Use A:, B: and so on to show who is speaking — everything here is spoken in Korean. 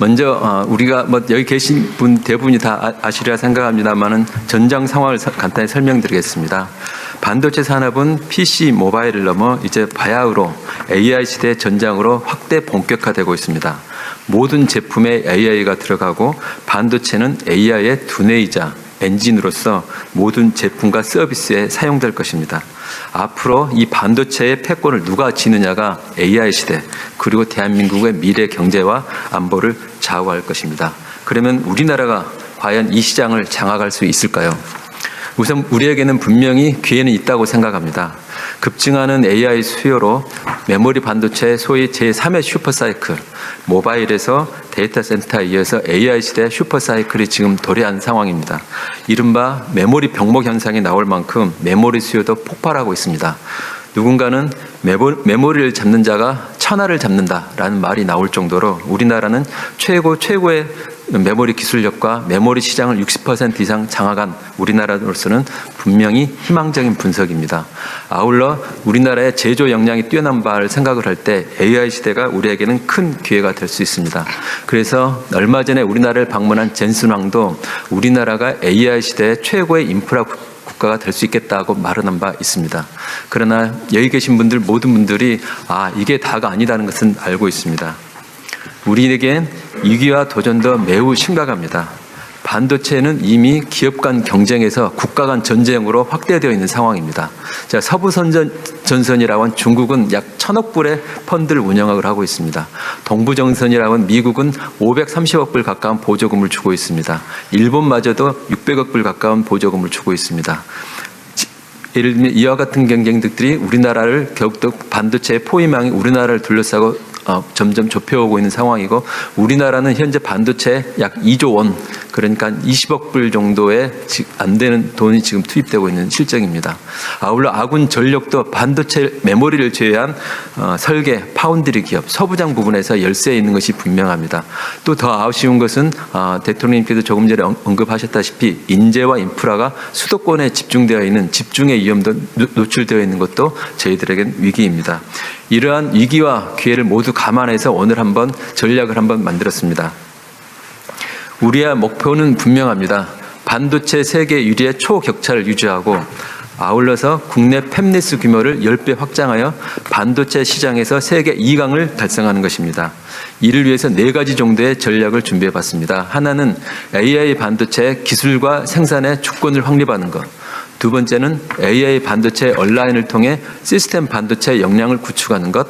A: 먼저 어, 우리가 뭐 여기 계신 분 대부분이 다 아- 아시리라 생각합니다만은 전장 상황을 서- 간단히 설명드리겠습니다. 반도체 산업은 PC, 모바일을 넘어 이제 바야흐로 AI 시대 전장으로 확대 본격화되고 있습니다. 모든 제품에 AI가 들어가고 반도체는 AI의 두뇌이자 엔진으로서 모든 제품과 서비스에 사용될 것입니다. 앞으로 이 반도체의 패권을 누가 지느냐가 AI 시대 그리고 대한민국의 미래 경제와 안보를 좌우할 것입니다. 그러면 우리나라가 과연 이 시장을 장악할 수 있을까요? 우선 우리에게는 분명히 기회는 있다고 생각합니다. 급증하는 AI 수요로 메모리 반도체 소위 제3의 슈퍼사이클, 모바일에서 데이터 센터에 이어서 AI 시대 슈퍼사이클이 지금 도래한 상황입니다. 이른바 메모리 병목 현상이 나올 만큼 메모리 수요도 폭발하고 있습니다. 누군가는 메모, 메모리를 잡는 자가 천하를 잡는다라는 말이 나올 정도로 우리나라는 최고 최고의 메모리 기술력과 메모리 시장을 60% 이상 장악한 우리나라로서는 분명히 희망적인 분석입니다. 아울러 우리나라의 제조 역량이 뛰어난 바를 생각을 할 때 AI 시대가 우리에게는 큰 기회가 될 수 있습니다. 그래서 얼마 전에 우리나라를 방문한 젠슨 왕도 우리나라가 AI 시대의 최고의 인프라 국가가 될 수 있겠다고 말은 바 있습니다. 그러나 여기 계신 분들 모든 분들이 아 이게 다가 아니다는 것은 알고 있습니다. 우리에겐 위기와 도전도 매우 심각합니다. 반도체는 이미 기업 간 경쟁에서 국가 간 전쟁으로 확대되어 있는 상황입니다. 자, 서부 선전 전선이라고 한 중국은 약 천억 불의 펀드를 운영을 하고 있습니다. 동부 정선이라고 한 미국은 530억 불 가까운 보조금을 주고 있습니다. 일본마저도 600억 불 가까운 보조금을 주고 있습니다. 예를 들면 이와 같은 경쟁들이 우리나라를 더욱더 반도체의 포위망이 우리나라를 둘러싸고 어, 점점 좁혀오고 있는 상황이고 우리나라는 현재 반도체 약 2조 원 그러니까 20억 불 정도의 지- 안 되는 돈이 지금 투입되고 있는 실정입니다. 아울러 아군 전력도 반도체 메모리를 제외한 어, 설계 파운드리 기업 서부장 부분에서 열세에 있는 것이 분명합니다. 또 더 아쉬운 것은 어, 대통령님께서 조금 전에 언- 언급하셨다시피 인재와 인프라가 수도권에 집중되어 있는 집중의 위험도 노- 노출되어 있는 것도 저희들에겐 위기입니다. 이러한 위기와 기회를 모두 감안해서 오늘 한번 전략을 한번 만들었습니다. 우리의 목표는 분명합니다. 반도체 세계 유리의 초격차를 유지하고 아울러서 국내 팹리스 규모를 10배 확장하여 반도체 시장에서 세계 2강을 달성하는 것입니다. 이를 위해서 네 가지 정도의 전략을 준비해 봤습니다. 하나는 AI 반도체 기술과 생산의 주권을 확립하는 것. 두 번째는 AI 반도체 온라인을 통해 시스템 반도체 역량을 구축하는 것.